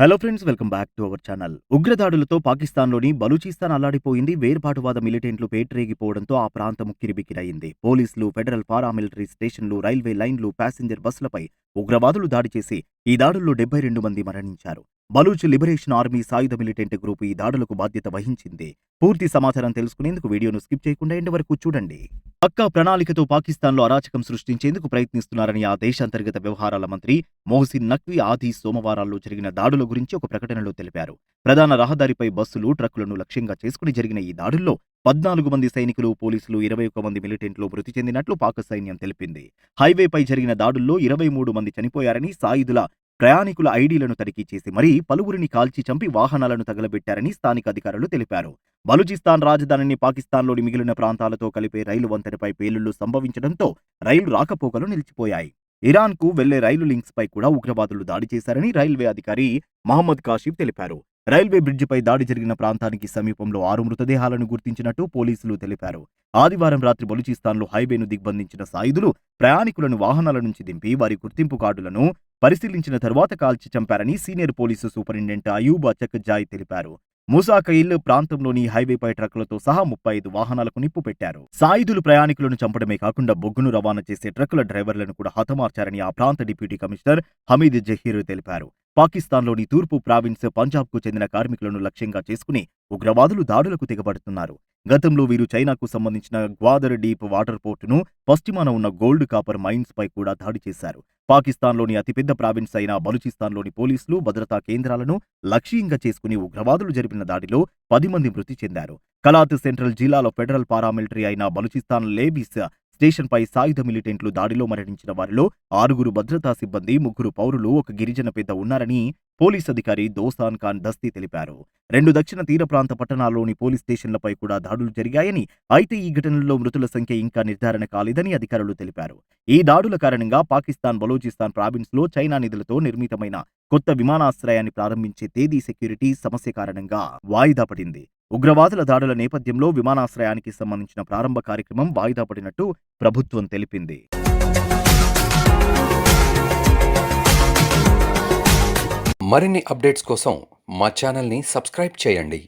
Hello friends welcome back to our channel ఉగ్రదాడులతో పాకిస్తాన్లోని బలూచిస్తాన్ అల్లాడిపోయింది. వేర్పాటువాద మిలిటెంట్లు పేటరేగిపోవడంతో ఆ ప్రాంతం ఉక్కిరిబిక్కిరయింది పోలీసులు ఫెడరల్ పారామిలిటరీ స్టేషన్లు రైల్వే లైన్లు ప్యాసింజర్ బస్సులపై ఉగ్రవాదులు దాడి చేసి ఈ దాడుల్లో డెబ్బై రెండు మంది మరణించారు. బలూచ్ లిబరేషన్ ఆర్మీ సాయుధ మిలిటెంట్ గ్రూప్ ఈ దాడులకు బాధ్యత వహించింది. పూర్తి సమాచారం తెలుసుకునేందుకు వీడియోను స్కిప్ చేయకుండా ఎండ్ వరకు చూడండి. పక్కా ప్రణాళికతో పాకిస్తాన్లో అరాచకం సృష్టించేందుకు ప్రయత్నిస్తున్నారని ఆ దేశ అంతర్గత వ్యవహారాల మంత్రి మోహసిన్ నక్వీ ఆది సోమవారాల్లో జరిగిన దాడుల గురించి ఒక ప్రకటనలో తెలిపారు. ప్రధాన రహదారిపై బస్సులు ట్రక్కులను లక్ష్యంగా చేసుకుని జరిగిన ఈ దాడుల్లో పద్నాలుగు మంది సైనికులు పోలీసులు ఇరవై ఒక్క మంది మిలిటెంట్లు మృతి చెందినట్లు పాక సైన్యం తెలిపింది. హైవేపై జరిగిన దాడుల్లో ఇరవై మూడు మంది చనిపోయారని సాయుధుల ప్రయాణికుల ఐడీలను తనిఖీ చేసి మరీ పలువురిని కాల్చి చంపి వాహనాలను తగలబెట్టారని స్థానిక అధికారులు తెలిపారు. బలూచిస్తాన్ రాజధానిని పాకిస్తాన్లోని మిగిలిన ప్రాంతాలతో కలిపే రైలు వంతెనపై పేలుళ్ళు సంభవించడంతో రైలు రాకపోకలు నిలిచిపోయాయి. ఇరాన్కు వెళ్ళే రైలు లింక్స్పై కూడా ఉగ్రవాదులు దాడి చేశారని రైల్వే అధికారి మహమ్మద్ కాషిఫ్ తెలిపారు. రైల్వే బ్రిడ్జిపై దాడి జరిగిన ప్రాంతానికి సమీపంలో ఆరు మృతదేహాలను గుర్తించినట్టు పోలీసులు తెలిపారు. ఆదివారం రాత్రి బలూచిస్తాన్లో హైవేను దిగ్బంధించిన సాయుధులు ప్రయాణికులను వాహనాల నుంచి దింపి వారి గుర్తింపు కార్డులను పరిశీలించిన తర్వాత కాల్చి చంపారని senior police superintendent Ayub Achakzai తెలిపారు. మూసాకయిల్ ప్రాంతంలోని హైవేపై ట్రక్కులతో సహా ముప్పై ఐదు వాహనాలకు నిప్పు పెట్టారు. సాయుధులు ప్రయాణికులను చంపడమే కాకుండా బొగ్గును రవాణా చేసే ట్రక్కుల డ్రైవర్లను కూడా హతమార్చారని ఆ ప్రాంత డిప్యూటీ కమిషనర్ హమీద్ జహీర్ తెలిపారు. పాకిస్తాన్లోని తూర్పు ప్రావిన్స్ పంజాబ్కు చెందిన కార్మికులను లక్ష్యంగా చేసుకుని ఉగ్రవాదులు దాడులకు తెగబడుతున్నారు. గతంలో వీరు చైనాకు సంబంధించిన గ్వాదర్ డీప్ వాటర్ పోర్టును పశ్చిమాన ఉన్న గోల్డ్ కాపర్ మైన్స్ పై కూడా దాడి చేశారు. పాకిస్తాన్లోని అతిపెద్ద ప్రావిన్స్ అయిన బలూచిస్తాన్లోని పోలీసులు భద్రతా కేంద్రాలను లక్ష్యంగా చేసుకుని ఉగ్రవాదులు జరిపిన దాడిలో పది మంది మృతి చెందారు. కలాత్ సెంట్రల్ జిల్లాలో ఫెడరల్ పారామిలిటరీ అయిన బలూచిస్తాన్ లేబీస్ స్టేషన్పై సాయుధ మిలిటెంట్లు దాడిలో మరణించిన వారిలో ఆరుగురు భద్రతా సిబ్బంది ముగ్గురు పౌరులు ఒక గిరిజన పెద్ద ఉన్నారని పోలీస్ అధికారి దోసాన్ ఖాన్ దస్తీ తెలిపారు. రెండు దక్షిణ తీర ప్రాంత పట్టణాల్లోని పోలీస్ స్టేషన్లపై కూడా దాడులు జరిగాయని అయితే ఈ ఘటనలో మృతుల సంఖ్య ఇంకా నిర్ధారణ కాలేదని అధికారులు తెలిపారు. ఈ దాడుల కారణంగా పాకిస్తాన్ బలోచిస్తాన్ ప్రావిన్స్లో చైనా నిధులతో నిర్మితమైన కొత్త విమానాశ్రయాన్ని ప్రారంభించే తేదీ సెక్యూరిటీ సమస్య కారణంగా వాయిదా పడింది. ఉగ్రవాదుల దాడుల నేపథ్యంలో విమానాశ్రయానికి సంబంధించిన ప్రారంభ కార్యక్రమం వాయిదా పడినట్టు ప్రభుత్వం తెలిపింది. మరిన్ని అప్డేట్స్ కోసం మా ఛానల్ని సబ్స్క్రైబ్ చేయండి.